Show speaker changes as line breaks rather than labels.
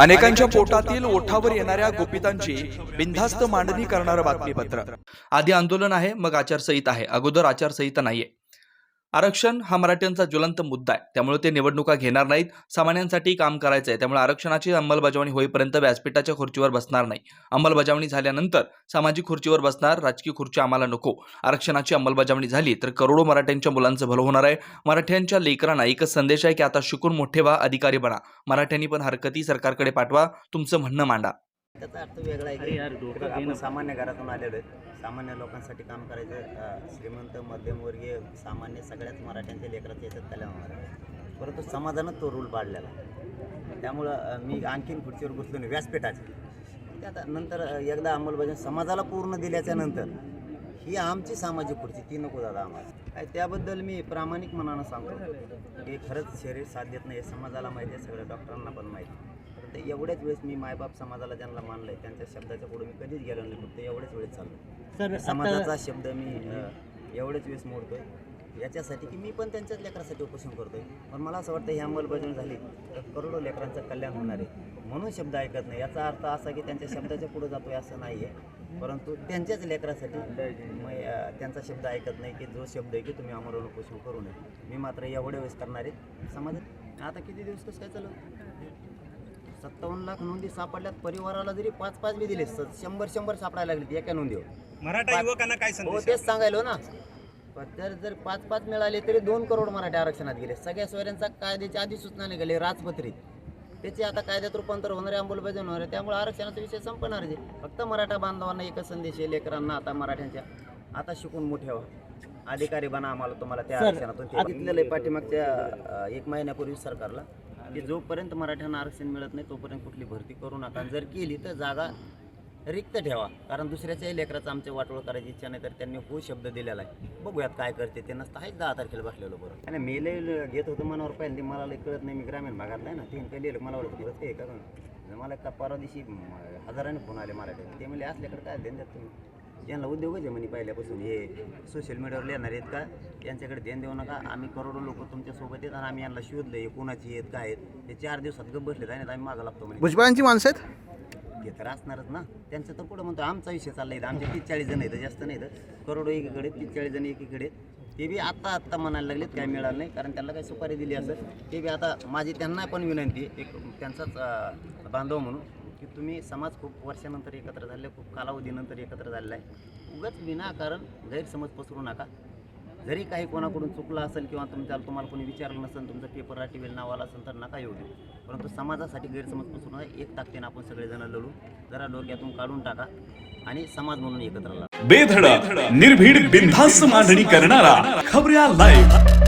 अनेकांच्या पोटातील ओठावर येणाऱ्या गोपितांची बिनधास्त मांडणी करणारं बातमीपत्र. आधी आंदोलन आहे मग आचारसंहिता आहे. अगोदर आचारसंहिता नाहीये. आरक्षण हा मराठ्यांचा ज्वलंत मुद्दा आहे. त्यामुळे ते निवडणुका घेणार नाहीत. सामान्यांसाठी काम करायचं आहे त्यामुळे आरक्षणाची अंमलबजावणी होईपर्यंत व्यासपीठाच्या खुर्चीवर बसणार नाही. अंमलबजावणी झाल्यानंतर सामाजिक खुर्चीवर बसणार राजकीय खुर्ची आम्हाला नको. आरक्षणाची अंमलबजावणी झाली तर करोडो मराठ्यांच्या मुलांचं भलं होणार आहे. मराठ्यांच्या लेकरांना एकच संदेश आहे की आता शिकून मोठे व्हा अधिकारी बना. मराठ्यांनी पण हरकती सरकारकडे पाठवा. तुमचं म्हणणं मांडा.
त्याचा अर्थ वेगळा आहे की आपण सामान्य घरातून आलेलो आहे. सामान्य लोकांसाठी काम करायचं श्रीमंत मध्यमवर्गीय सामान्य सगळ्याच मराठ्यांच्या लेकराच्या याच्यात कल्याण होणार आहे. परंतु समाजानं तो रूल पाडलेला. त्यामुळं मी आणखीन खुर्चीवर बसलो नाही व्यासपीठाचे. आता नंतर एकदा अंमलबजावणी समाजाला पूर्ण दिल्याच्या नंतर ही आमची सामाजिक खुर्ची ती नको दादा आम्हाला. त्याबद्दल मी प्रामाणिक मनानं सांगतो. की खरंच शरीर साथ देत नाही समाजाला माहिती आहे सगळ्या डॉक्टरांना पण माहिती फक्त एवढ्याच वेळेस मी मायबाप समाजाला ज्यांना मानलंय त्यांच्या शब्दाच्या पुढे मी कधीच गेलो नाही फक्त एवढ्याच वेळेस चाललो. समाजाचा शब्द मी एवढ्याच वेळेस मोडतोय. याच्यासाठी की मी पण त्यांच्याच लेकरासाठी उपोषण करतोय. पण मला असं वाटतं ही अंमलबजावणी झाली तर करोडो लेकरांचं कल्याण होणार आहे. म्हणून शब्द ऐकत नाही. याचा अर्थ असा की त्यांच्या शब्दाच्या पुढे जातोय असं नाही आहे परंतु त्यांच्याच लेकरासाठी त्यांचा शब्द ऐकत नाही की जो शब्द आहे की तुम्ही आमरण उपोषण करू नये. मी मात्र एवढ्या वेळेस करणार आहे. समाजात आता किती दिवस कसं काय चालू सत्तावन्न लाख नोंदी सापडल्यात. परिवाराला जरी पाच पाच बी दिले स- शंभर शंभर सापडायला लागले एका नोंदीवर.
मराठा युवकांना काय
हो
संदेश?
तेच सांगायलो ना. पण तर जर पाच पाच मिळाले तरी दोन करोड मराठी आरक्षणात गेले. सगळ्या सोयऱ्यांचा कायद्याच्या आधी सूचना निघाली राजपत्रित. त्याची आता कायद्यात रूपांतर होणारे अंमलबजावणी होणार आहे. त्यामुळे आरक्षणाचा विषय संपणार आहे. फक्त मराठा बांधवांना एकच संदेश आहे लेकरांना आता मराठ्यांच्या आता शिकून मोठे व्हा. अधिकारी बना आम्हाला तुम्हाला त्या आरक्षणातून. ते बघितलेलं आहे पाठीमागच्या अं, एक महिन्यापूर्वी सरकारला की जोपर्यंत मराठ्यांना आरक्षण मिळत नाही तोपर्यंत कुठली भरती करू नका. जर केली तर जागा रिक्त ठेवा. कारण दुसऱ्याच्याही लेकराचं आमच्या वाटोळ करायची इच्छा नाही तर त्यांनी हो शब्द दिलेला आहे. बघूयात काय करते ते. नसतं आहेच दहा तारखेला बसलेलो बरं. आणि मी घेत होतो मनावर पाहिजे मला लई कळत नाही मी ग्रामीण भागात आहे ना. तीन काही लिहिलं मला वाटत परत ते का मला का परवा दिवशी हजाराने फोन आले मराठी ते म्हणजे असल्याकडे काय देण तुम्ही? ज्यांना उद्योगच आहे म्हणे पहिल्यापासून. हे सोशल मीडियावर येणार आहेत का? यांच्याकडे ध्यान देऊ नका. आम्ही करोडो लोक तुमच्यासोबत आहेत आणि आम्ही यांना शोधलं हे कोणाची आहेत काय आहेत. ते चार दिवसात गप बसले आणि आम्ही मागं लागतो म्हणे.
भुजबळांची माणसं आहेत?
ते तर असणारच ना. त्यांचं तर पुढं म्हणतो आमचा विषय चाललाय इथं. आमचे तीस चाळीस जण आहेत जास्त नाही तर करोडो एकीकडे तीस चाळीस जण एकीकडे ते बी आत्ता आत्ता म्हणायला लागलेत काय मिळालं नाही. कारण त्यांना काही सुपारी दिली असं. ते बी आता माझी त्यांना पण विनंती आहे, एक त्यांचाच अं, बांधव म्हणून. की तुम्ही समाज खूप वर्षानंतर एकत्र झाले खूप कालावधीनंतर एकत्र झालेला आहे. उगाच विनाकारण गैरसमज पसरू नका. जरी काही कोणाकडून चुकलं असेल किंवा तुमच्या तुम्हाला कोणी विचारलं नसेल तुमचं पेपर राटीवेल नाव आला असेल तर नका येऊ देऊ. परंतु समाजासाठी गैरसमज पसरू नका एक ताकदीनं आपण सगळेजण लढू. जरा डोक्यातून काढून टाका आणि समाज म्हणून एकत्र राहा.
बेधडक निर्भीड बिनधास्त मांडणी करणारा खबऱ्या लाईव्ह